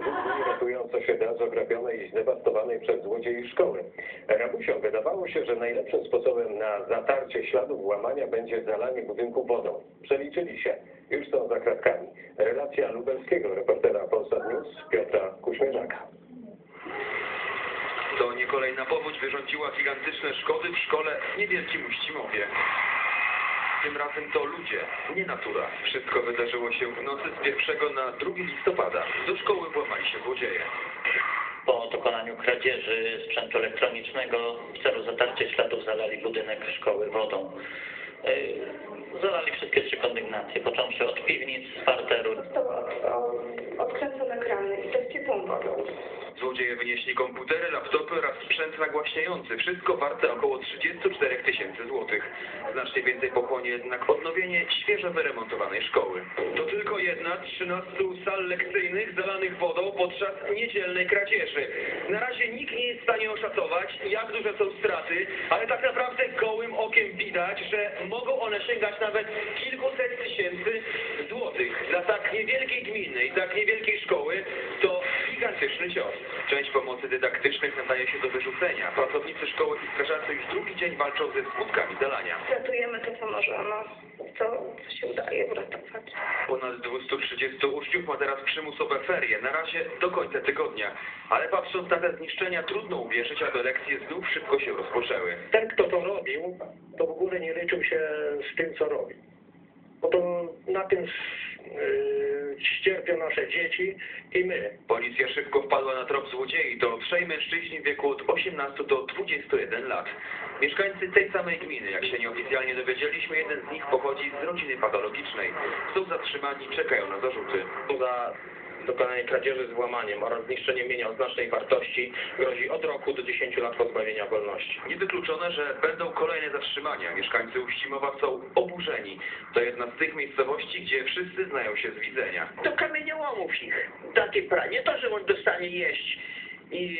wybuchli, ratując osiedla z ograbionej i zdewastowanej przez złodziei szkoły. Rabusiom wydawało się, że najlepszym sposobem na zatarcie śladów włamania będzie zalanie budynku wodą. Przeliczyli się. Już są za kratkami. Relacja lubelskiego reportera Polsat News Piotra Kuśmierzaka. To nie kolejna powódź wyrządziła gigantyczne szkody w szkole w niewielkim Uścimowie. Tym razem to ludzie, nie natura. Wszystko wydarzyło się w nocy z 1 na 2 listopada. Do szkoły włamali się złodzieje. Po dokonaniu kradzieży sprzętu elektronicznego w celu zatarcia śladów zalali budynek szkoły wodą. Yy, Zalali wszystkie trzy kondygnacje, począwszy od piwnic, z Złodzieje wynieśli komputery, laptopy oraz sprzęt nagłaśniający. Wszystko warte około 34 tysięcy złotych. Znacznie więcej pochłonie jednak odnowienie świeżo wyremontowanej szkoły. To tylko jedna z 13 sal lekcyjnych zalanych wodą podczas niedzielnej kradzieży. Na razie nikt nie jest w stanie oszacować, jak duże są straty, ale tak naprawdę gołym okiem widać, że mogą one sięgać nawet kilkuset tysięcy złotych. Dla tak niewielkiej gminy i tak niewielkiej szkoły to cios. Część pomocy dydaktycznych nadaje się do wyrzucenia. Pracownicy szkoły i strażacy już drugi dzień walczą ze skutkami zalania. Ratujemy to, co możemy, co, co się udaje uratować. Ponad 230 uczniów ma teraz przymusowe ferie, na razie do końca tygodnia. Ale patrząc na te zniszczenia, trudno uwierzyć, aby lekcje znów szybko się rozpoczęły. ten, kto to robił, to w ogóle nie liczył się z tym, co robił. Bo to na tym ścierpią nasze dzieci i my. Policja szybko wpadła na trop złodziei. To trzej mężczyźni w wieku od 18 do 21 lat. Mieszkańcy tej samej gminy, jak się nieoficjalnie dowiedzieliśmy, jeden z nich pochodzi z rodziny patologicznej. Są zatrzymani, czekają na zarzuty. za dokonanie kradzieży z włamaniem oraz zniszczenie mienia o znacznej wartości grozi od roku do 10 lat pozbawienia wolności. Niewykluczone, że będą kolejne zatrzymania. Mieszkańcy Uścimowa są oburzeni. To jedna z tych miejscowości, gdzie wszyscy znają się z widzenia. do kamieniołomów ich. Takie pranie, to, że on dostanie jeść i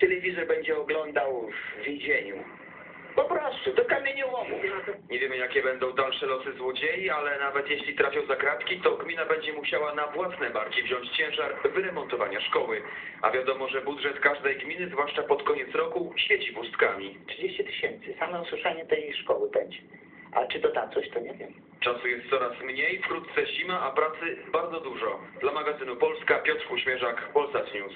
telewizor będzie oglądał w więzieniu. Nie wiemy, jakie będą dalsze losy złodziei, ale nawet jeśli trafią za kratki, to gmina będzie musiała na własne barki wziąć ciężar wyremontowania szkoły. A wiadomo, że budżet każdej gminy, zwłaszcza pod koniec roku, świeci pustkami. 30 tysięcy, same usłyszenie tej szkoły będzie. A czy to da coś, to nie wiem. Czasu jest coraz mniej, wkrótce zima, a pracy bardzo dużo. Dla magazynu Polska Piotr Kuśmierzak, Polsat News.